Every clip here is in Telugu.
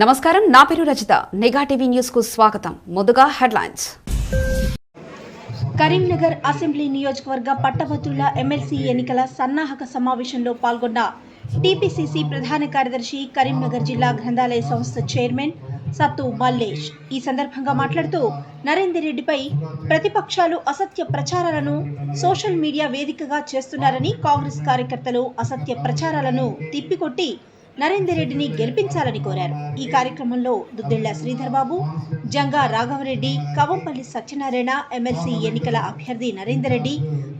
నమస్కారం నా పేరు రజిత. నిఘా టీవీ న్యూస్కు స్వాగతం. ముందుగా హెడ్లైన్స్. కరీంనగర్ అసెంబ్లీ నియోజకవర్గ పట్టభద్రుల ఎమ్మెల్సీ ఎన్నికల సన్నాహక సమావేశంలో పాల్గొన్న టీపీసీసీ ప్రధాన కార్యదర్శి కరీంనగర్ జిల్లా గ్రంథాలయ సంస్థ చైర్మన్ సత్తు మల్లేష్. ఈ సందర్భంగా మాట్లాడుతూ నరేందర్ రెడ్డిపై ప్రతిపక్షాలు అసత్య ప్రచారాలను సోషల్ మీడియా వేదికగా చేస్తున్నారని కాంగ్రెస్ కార్యకర్తలు అసత్య ప్రచారాలను తిప్పికొట్టి నరేందర్ రెడ్డిని గెలిపించాలని కోరారు. ఈ కార్యక్రమంలో దుద్దిళ్ళ శ్రీధర్బాబు జంగా రాఘవరెడ్డి కవంపల్లి సత్యనారాయణ ఎమ్మెల్సీ ఎన్నికల అభ్యర్థి నరేందర్ రెడ్డి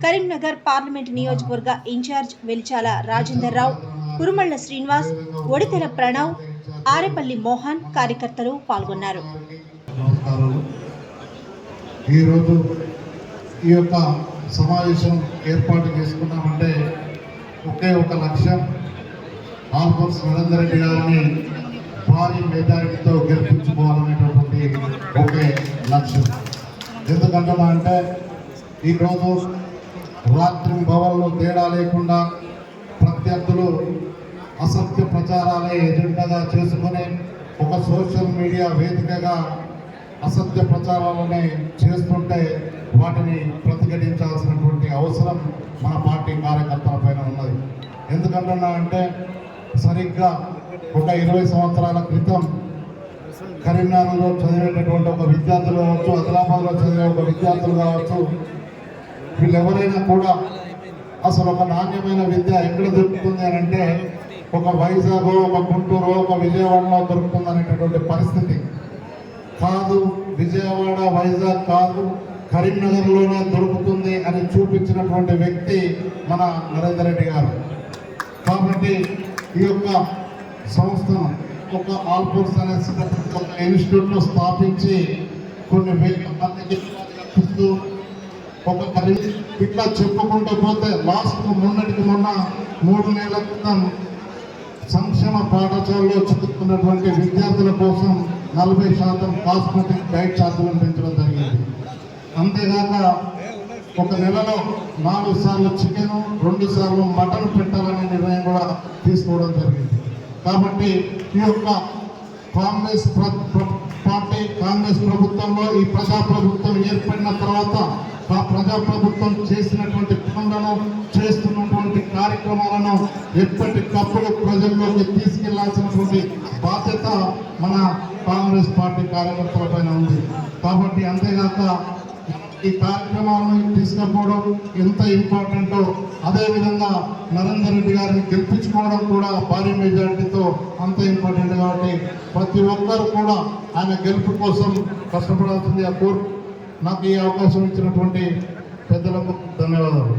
కరీంనగర్ పార్లమెంట్ నియోజకవర్గ ఇన్ఛార్జ్ వెలిచాల రాజేందర్ రావు కురుమళ్ళ శ్రీనివాస్ ఒడితెల ప్రణవ్ ఆరేపల్లి మోహన్ కార్యకర్తలు పాల్గొన్నారు. ఈరోజు ఈ యొక్క సమావేశం ఏర్పాటు చేసుకున్నామంటే ఒకే ఒక లక్ష్యం ఆల్ఫోన్స్ నరేందర్ రెడ్డి గారిని భారీ మెజారిటీతో గెలిపించుకోవాలనేటటువంటి ఒకే లక్ష్యం. ఎందుకంటున్నా అంటే ఈరోజు రాత్రి భవన్లో తేడా లేకుండా ప్రత్యర్థులు అసత్య ప్రచారాలే ఎజెండాగా చేసుకుని ఒక సోషల్ మీడియా వేదికగా అసత్య ప్రచారాలని చేస్తుంటే వాటిని ప్రతిఘటించాల్సినటువంటి అవసరం మన పార్టీ కార్యకర్తల పైన ఉన్నది. ఎందుకంటున్నా అంటే సరిగ్గా ఒక ఇరవై సంవత్సరాల క్రితం కరీంనగర్లో చదివేటటువంటి ఒక విద్యార్థులు కావచ్చు ఆదిలాబాద్లో చదివే ఒక విద్యార్థులు కావచ్చు వీళ్ళెవరైనా కూడా అసలు ఒక నాణ్యమైన విద్య ఎక్కడ దొరుకుతుంది అని అంటే ఒక వైజాగ్ ఒక గుంటూరు ఒక విజయవాడలో దొరుకుతుంది అనేటటువంటి పరిస్థితి. కాదు విజయవాడ వైజాగ్ కాదు కరీంనగర్లోనే దొరుకుతుంది అని చూపించినటువంటి వ్యక్తి మన నరేందర్ రెడ్డి గారు. కాబట్టి ఈ యొక్క సంస్థను ఒక ఆల్ఫోర్స్ అనే ఇన్స్టిట్యూట్లో ఇన్స్టిట్యూట్ను స్థాపించి కొన్ని వేల మందికి ఇస్తూ ఒక ఇట్లా చెప్పుకుంటూ పోతే లాస్ట్ మొన్నటికి మొన్న మూడు నెలల క్రితం సంక్షేమ పాఠశాలలో చదువుతున్నటువంటి విద్యార్థుల కోసం నలభై శాతం కాస్మెటిక్ డైట్ ఛార్జీలను పెంచడం జరిగింది. అంతేగాక ఒక నెలలో నాలుగు సార్లు చికెన్ రెండు సార్లు మటన్ పెట్టాలనే నిర్ణయం కూడా తీసుకోవడం జరిగింది. కాబట్టి ఈ యొక్క కాంగ్రెస్ ప్ర- పార్టీ కాంగ్రెస్ ప్రభుత్వంలో ఈ ప్రజా ప్రభుత్వం ఏర్పడిన తర్వాత ఆ ప్రజా ప్రభుత్వం చేసినటువంటి పనులను చేస్తున్నటువంటి కార్యక్రమాలను ఎప్పటికప్పుడు ప్రజల్లోకి తీసుకెళ్ళాల్సినటువంటి బాధ్యత మన కాంగ్రెస్ పార్టీ కార్యకర్తల పైన ఉంది. కాబట్టి అంతేగాక ఈ కార్యక్రమాలను తీసుకపోవడం ఎంత ఇంపార్టెంటో అదేవిధంగా నరేందర్ రెడ్డి గారిని గెలిపించుకోవడం కూడా భారీ మెజారిటీతో అంత ఇంపార్టెంట్ కాబట్టి ప్రతి ఒక్కరు కూడా ఆయన గెలుపు కోసం కష్టపడాల్సింది ఆ కోరు నాకు ఈ అవకాశం ఇచ్చినటువంటి పెద్దలకు ధన్యవాదాలు.